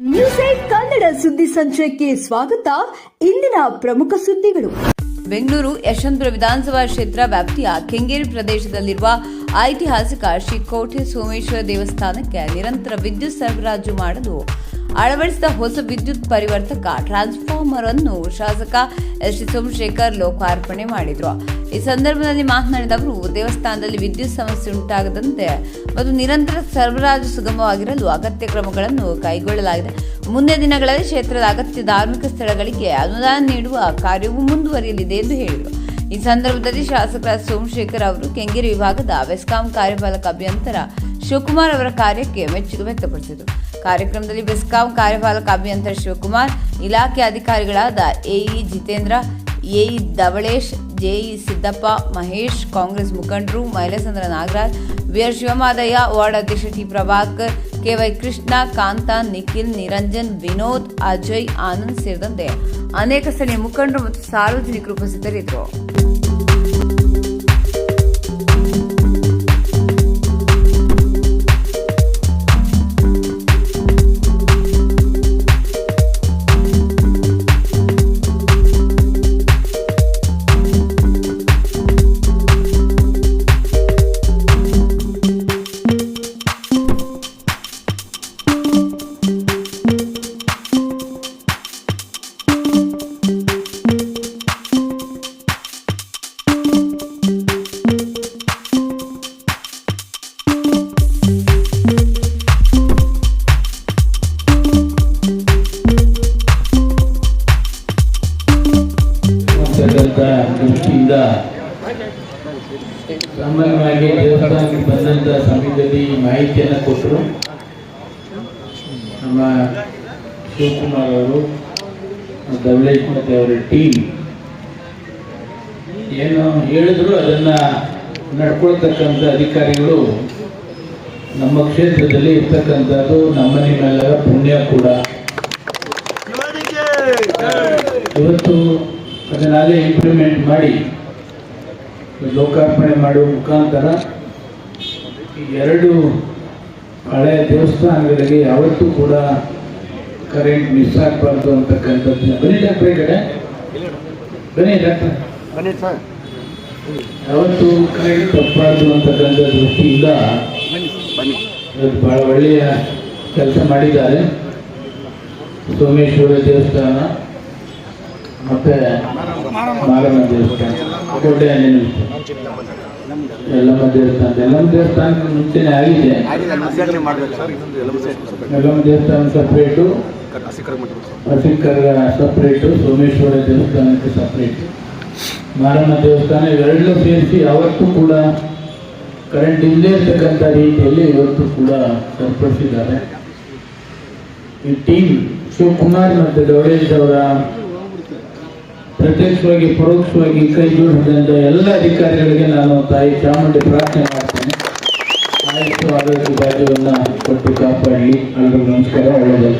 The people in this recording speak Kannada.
ನ್ಯೂಸ್ ಕನ್ನಡ ಸುದ್ದಿ ಸಂಚಯಕ್ಕೆ ಸ್ವಾಗತ. ಇಂದಿನ ಪ್ರಮುಖ ಸುದ್ದಿಗಳು. ಬೆಂಗಳೂರು ಯಶವಂತಪುರ ವಿಧಾನಸಭಾ ಕ್ಷೇತ್ರ ವ್ಯಾಪ್ತಿಯ ಕೆಂಗೇರಿ ಪ್ರದೇಶದಲ್ಲಿರುವ ಐತಿಹಾಸಿಕ ಶ್ರೀ ಕೋಟೆ ಸೋಮೇಶ್ವರ ದೇವಸ್ಥಾನಕ್ಕೆ ನಿರಂತರ ವಿದ್ಯುತ್ ಸರಬರಾಜು ಮಾಡಲು ಅಳವಡಿಸಿದ ಹೊಸ ವಿದ್ಯುತ್ ಪರಿವರ್ತಕ ಟ್ರಾನ್ಸ್ಫಾರ್ಮರ್ ಅನ್ನು ಶಾಸಕ ಎಸ್ ಸೋಮಶೇಖರ್ ಲೋಕಾರ್ಪಣೆ ಮಾಡಿದರು. ಈ ಸಂದರ್ಭದಲ್ಲಿ ಮಾತನಾಡಿದ ಅವರು ದೇವಸ್ಥಾನದಲ್ಲಿ ವಿದ್ಯುತ್ ಸಮಸ್ಯೆ ಉಂಟಾಗದಂತೆ ಮತ್ತು ನಿರಂತರ ಸರಬರಾಜು ಸುಗಮವಾಗಿರಲು ಅಗತ್ಯ ಕ್ರಮಗಳನ್ನು ಕೈಗೊಳ್ಳಲಾಗಿದೆ. ಮುಂದಿನ ದಿನಗಳಲ್ಲಿ ಕ್ಷೇತ್ರದ ಅಗತ್ಯ ಧಾರ್ಮಿಕ ಸ್ಥಳಗಳಿಗೆ ಅನುದಾನ ನೀಡುವ ಕಾರ್ಯವೂ ಮುಂದುವರಿಯಲಿದೆ ಎಂದು ಹೇಳಿದರು. ಈ ಸಂದರ್ಭದಲ್ಲಿ ಶಾಸಕ ಸೋಮಶೇಖರ್ ಅವರು ಕೆಂಗೇರಿ ವಿಭಾಗದ ಬೆಸ್ಕಾಂ ಕಾರ್ಯಪಾಲಕ ಅಭಿಯಂತರ ಶಿವಕುಮಾರ್ ಅವರ ಕಾರ್ಯಕ್ಕೆ ಮೆಚ್ಚುಗೆ ವ್ಯಕ್ತಪಡಿಸಿದರು. ಕಾರ್ಯಕ್ರಮದಲ್ಲಿ ಬೆಸ್ಕಾಂ ಕಾರ್ಯಪಾಲಕ ಅಭಿಯಂತರ ಶಿವಕುಮಾರ್, ಇಲಾಖೆ ಅಧಿಕಾರಿಗಳಾದ AE Jitendra AE Dhavalesh JE Siddappa, Mahesh, Congress ಮುಖಂಡರು, ಮೈಲಸಂದ್ರ ನಾಗರಾಜ್ ವಿಆರ್ ಶಿವಮಾದಯ್ಯ, ವಾರ್ಡ್ ಅಧ್ಯಕ್ಷ ಟಿ ಪ್ರಭಾಕರ್ ಕೆವೈ ಕೃಷ್ಣ, ಕಾಂತ, ನಿಖಿಲ್, ನಿರಂಜನ್, ವಿನೋದ್, ಅಜಯ್, ಆನಂದ್ ಸೇರಿದಂತೆ ಅನೇಕ ಸ್ಥಳೀಯ ಮುಖಂಡರು ಮತ್ತು ಸಾರ್ವಜನಿಕರು ಉಪಸ್ಥಿತರಿದ್ದರು. ಅಂತಕ್ಕಂಥ ದೃಷ್ಟಿಯಿಂದ ಸಾಮಾನ್ಯವಾಗಿ ದೇವಸ್ಥಾನಕ್ಕೆ ಬಂದಂಥ ಸಮಯದಲ್ಲಿ ಮಾಹಿತಿಯನ್ನು ಕೊಟ್ಟರು ನಮ್ಮ ಶಿವಕುಮಾರ್ ಅವರು ಧವಳೇಶ್ ಮತ್ತು ಅವರ ಟೀಮ್ ಏನು ಹೇಳಿದ್ರು ಅದನ್ನ ನಡ್ಕೊಳ್ತಕ್ಕಂಥ ಅಧಿಕಾರಿಗಳು ನಮ್ಮ ಕ್ಷೇತ್ರದಲ್ಲಿ ಇರ್ತಕ್ಕಂಥದ್ದು ನಮ್ಮ ನಿಮ್ಮೆಲ್ಲರ ಪುಣ್ಯ ಕೂಡ. ಇವತ್ತು ಅದನ್ನಾಗಲೇ ಇಂಪ್ಲಿಮೆಂಟ್ ಮಾಡಿ ಲೋಕಾರ್ಪಣೆ ಮಾಡುವ ಮುಖಾಂತರ ಈ ಎರಡು ಹಳೆಯ ದೇವಸ್ಥಾನಗಳಿಗೆ ಯಾವತ್ತೂ ಕೂಡ ಕರೆಂಟ್ ಮಿಸ್ ಆಗಬಾರ್ದು ಅಂತಕ್ಕಂಥದ್ದು ಬನ್ನಿ ಡಾಕ್ಟ್ರೆ ಕಡೆ. ಬನ್ನಿ ಡಾಕ್ಟರ್. ಯಾವತ್ತು ಕರೆಂಟ್ ತಪ್ಪಬಾರ್ದು ಅಂತಕ್ಕಂಥ ದೃಷ್ಟಿಯಿಂದ ಇವತ್ತು ಭಾಳ ಒಳ್ಳೆಯ ಕೆಲಸ ಮಾಡಿದ್ದಾರೆ. ಸೋಮೇಶ್ವರ ದೇವಸ್ಥಾನ. ಮತ್ತೆ ಮಾರಮ್ಮ ದೇವಸ್ಥಾನ. ಕೋಟೆ ಎಲ್ಲಮ್ಮ ದೇವಸ್ಥಾನ ಎಲ್ಲಮ್ಮ ದೇವಸ್ಥಾನ ಮುಂಚೆನೆ ಆಗಿದೆ. ಎಲ್ಲಮ್ಮ ದೇವಸ್ಥಾನ ಸಪ್ರೇಟು ಹಸಿಕರ ಸಪ್ರೇಟು ಸೋಮೇಶ್ವರ ದೇವಸ್ಥಾನಕ್ಕೆ ಸಪ್ರೇಟ್ ಮಾರಮ್ಮ ದೇವಸ್ಥಾನ ಇವೆರಡೂ ಸೇರಿಸಿ ಯಾವತ್ತೂ ಕೂಡ ಕರೆಂಟ್ ಇಲ್ಲದೇ ಇರ್ತಕ್ಕಂಥ ರೀತಿಯಲ್ಲಿ ಇವತ್ತು ಕೂಡ ಸರಿಪಡಿಸಿದ್ದಾರೆ ಈ ಟೀಮ್ ಶಿವಕುಮಾರ್ ಮತ್ತು ಗೌಡೇಶ್ ಅವರ ಪ್ರತ್ಯಕ್ಷವಾಗಿ ಪರೋಕ್ಷವಾಗಿ ಕೈ ಜೋಡಿಸಿದಂಥ ಎಲ್ಲ ಅಧಿಕಾರಿಗಳಿಗೆ ನಾನು ತಾಯಿ ಚಾಮುಂಡಿ ಪ್ರಾರ್ಥನೆ ಮಾಡ್ತೇನೆ. ಆಯುಷ್ಯ ಆರೋಗ್ಯ ಭಾಗ್ಯವನ್ನು ಕೊಟ್ಟು ಕಾಪಾಡಲಿ ಎಲ್ಲರಿಗೂ ನಮಸ್ಕಾರ ಒಳ್ಳೆಯದು.